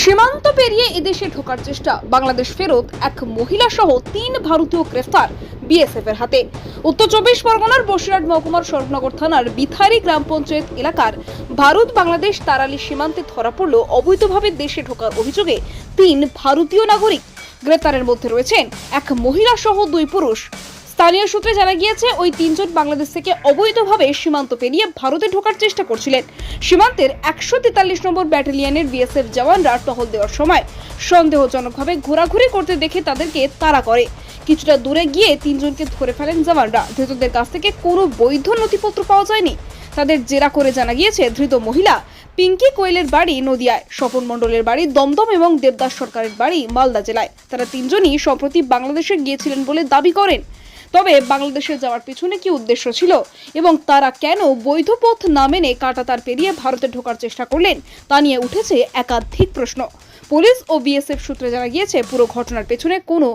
সীমান্ত পেরিয়ে এদেশে ঢোকার চেষ্টা। বাংলাদেশ ফেরত এক মহিলা সহ তিন ভারতীয় গ্রেফতার বিএসএফ এর হাতে। উত্তর চব্বিশ পরগনার বসিরহাট মহকুমার স্বরূপনগর থানার বিথারি গ্রাম পঞ্চায়েত এলাকার ভারত বাংলাদেশ তারালি সীমান্তে ধরা পড়ল অবৈধভাবে দেশে ঢোকার অভিযোগে তিন ভারতীয় নাগরিক। গ্রেপ্তারের মধ্যে রয়েছেন এক মহিলা সহ দুই পুরুষ। স্থানীয় সূত্রে জানা গিয়েছে, ওই তিনজন বাংলাদেশ থেকে অবৈধভাবে সীমান্ত পেরিয়ে ভারতে ঢোকার চেষ্টা করছিলেন। সীমান্তের একশো তেতাল্লিশ নম্বর ব্যাটালিয়নের বিএসএফ জওয়ানরা টহল দেওয়ার সময় সন্দেহজনকভাবে ঘোরাঘুরি করতে দেখে তাদেরকে তাড়া করে। কিছুটা দূরে গিয়ে তিনজনকে ধরে ফেলেন জওয়ানরা। ধৃতদের কাছ থেকে কোনো বৈধ নথিপত্র পাওয়া যায়নি। তাদের জেরা করে জানা গিয়েছে, ধৃত মহিলা পিঙ্কি কোয়েলের বাড়ি নদিয়ায়, স্বপন মণ্ডলের বাড়ি দমদম এবং দেবদাস সরকারের বাড়ি মালদা জেলায়। তারা তিনজনই সম্প্রতি বাংলাদেশে গিয়েছিলেন বলে দাবি করেন। তবে বাংলাদেশে যাওয়ার পিছনে কি উদ্দেশ্য ছিল এবং তারা কেন বৈধ পথ না মেনে কাটাতার পেরিয়ে ভারতে ঢোকার চেষ্টা করলেন, তা নিয়ে উঠেছে একাধিক প্রশ্ন। পুলিশ ও বিএসএফ সূত্রে জানা গিয়েছে, পুরো ঘটনার পেছনে কোনো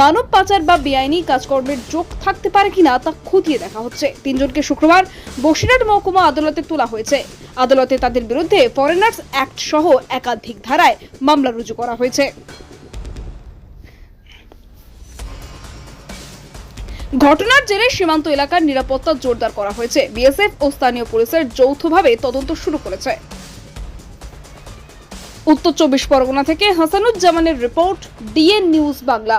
মানব পাচার বা বেআইনি কাজকর্মের যোগ থাকতে পারে কিনা তা খতিয়ে দেখা হচ্ছে। তিনজনকে শুক্রবার বসিরহাট মহকুমা আদালতে তোলা হয়েছে। আদালতে তাদের বিরুদ্ধে ফরেনার্স অ্যাক্ট সহ একাধিক ধারায় মামলা রুজু করা হয়েছে। ঘটনার জেরে সীমান্ত এলাকার নিরাপত্তা জোরদার করা হয়েছে। বিএসএফ ও স্থানীয় পুলিশের যৌথভাবে তদন্ত শুরু করেছে। উত্তর চব্বিশ পরগনা থেকে হাসানুজ্জামানের রিপোর্ট, ডিএন নিউজ বাংলা।